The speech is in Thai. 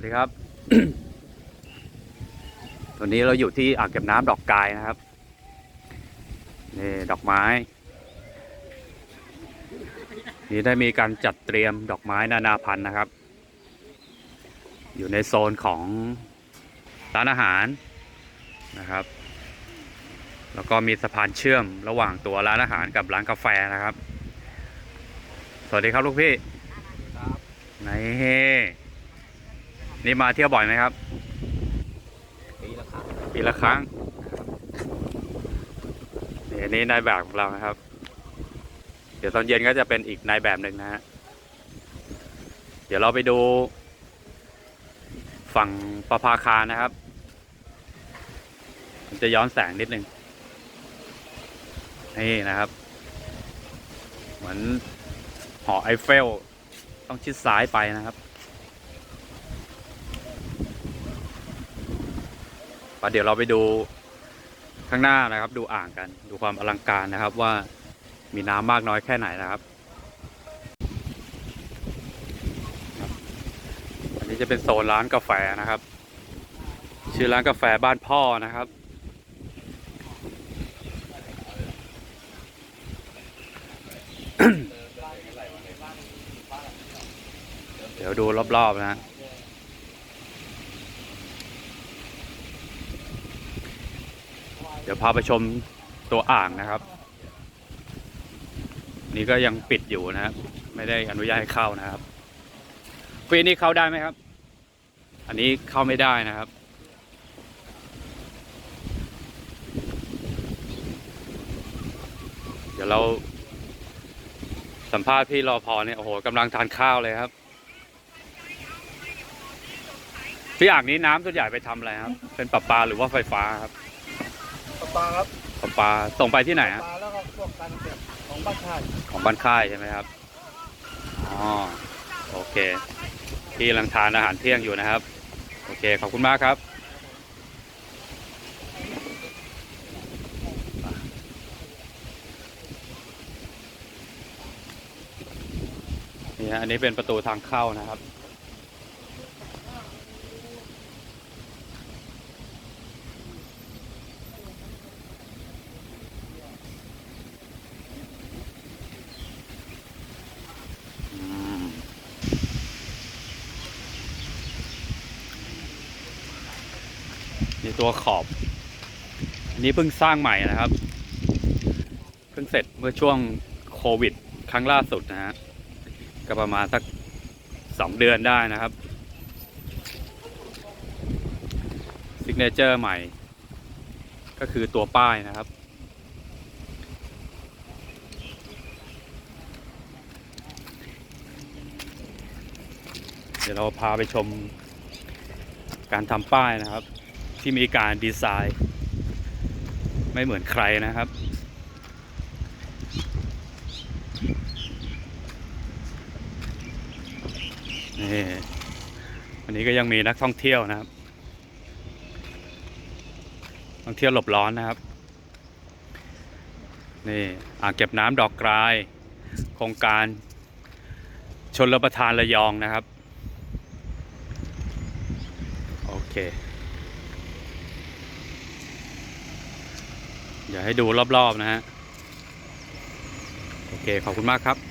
วัสดีครับ ตอนนี้เราอยู่ที่อ่างเก็บน้ำดอกกายนะครับ นี่ดอกไม้ นี่ได้มีการจัดเตรียมดอกไม้นานาพันธุ์นะครับ อยู่ในโซนของร้านอาหารนะครับ แล้วก็มีสะพานเชื่อมระหว่างตัวร้านอาหารกับร้านกาแฟนะครับ สวัสดีครับลูกพี่ไหนเฮ นี่มาเที่ยวบ่อยไหมครับ ปีละครั้งปีละครั้งนี่อันนี้นายแบบของเรานะครับ เดี๋ยวตอนเย็นก็จะเป็นอีกนายแบบหนึ่งนะฮะ เดี๋ยวเราไปดู ฝั่งประภาคารนะครับ มันจะย้อนแสงนิดนึง นี่นะครับ เหมือนหอไอเฟล ต้องชิดซ้ายไปนะครับ ปเดี๋ยวเราไปดูข้างหน้านะครับ ดูอ่างกัน ดูความอลังการนะครับว่ามีน้ำมากน้อยแค่ไหนนะครับครับอันนี้จะเป็นโซนร้านกาแฟนะครับ ชื่อร้านกาแฟบ้านพ่อนะครับเดี๋ยวดูรอบๆนะ ดี๋ยวพาไปชมตัวอ่างนะครับ นี่ก็ยังปิดอยู่นะครับ ไม่ได้อนุญาตให้เข้านะครับฟรีนี่เข้าได้ไหมครับ อันนี้เข้าไม่ได้นะครับ เดี๋ยวเราสัมภาษณ์พี่รอพอเนี่ยโอ้โหกำลังทานข้าวเลยครับพี่อ่างนี้น้ำส่วนใหญ่ไปทำอะไรครับ เป็นประปาหรือว่าไฟฟ้าครับ ปลาปลาครับประปาส่งไปที่ไหนฮะปลาแล้วก็พวกการเก็บของบ้านชาติของบ้านค่ายใช่ไหมครับอ๋อโอเคพี่กำลังทานอาหารเที่ยงอยู่นะครับ โอเค ขอบคุณมากครับ นี่ฮะอันนี้เป็นประตูทางเข้านะครับ นี่ตัวขอบ อันนี้เพิ่งสร้างใหม่นะครับ เพิ่งเสร็จเมื่อช่วงโควิด ครั้งล่าสุดนะฮะ ก็ประมาณสักสองเดือนได้นะครับซิกเนเจอร์ใหม่ ก็คือตัวป้ายนะครับเดี๋ยวเราพาไปชมการทำป้ายนะครับ ที่มีการดีไซน์ ไม่เหมือนใครนะครับ นี่วันนี้ก็ยังมีนักท่องเที่ยวนะครับท่องเที่ยวหลบร้อนนะครับ นี่อ่างเก็บน้ำดอกกราย โครงการชนรประทานระยองนะครับ โอเค เดี๋ยวให้ดูรอบๆนะฮะ โอเค ขอบคุณมากครับ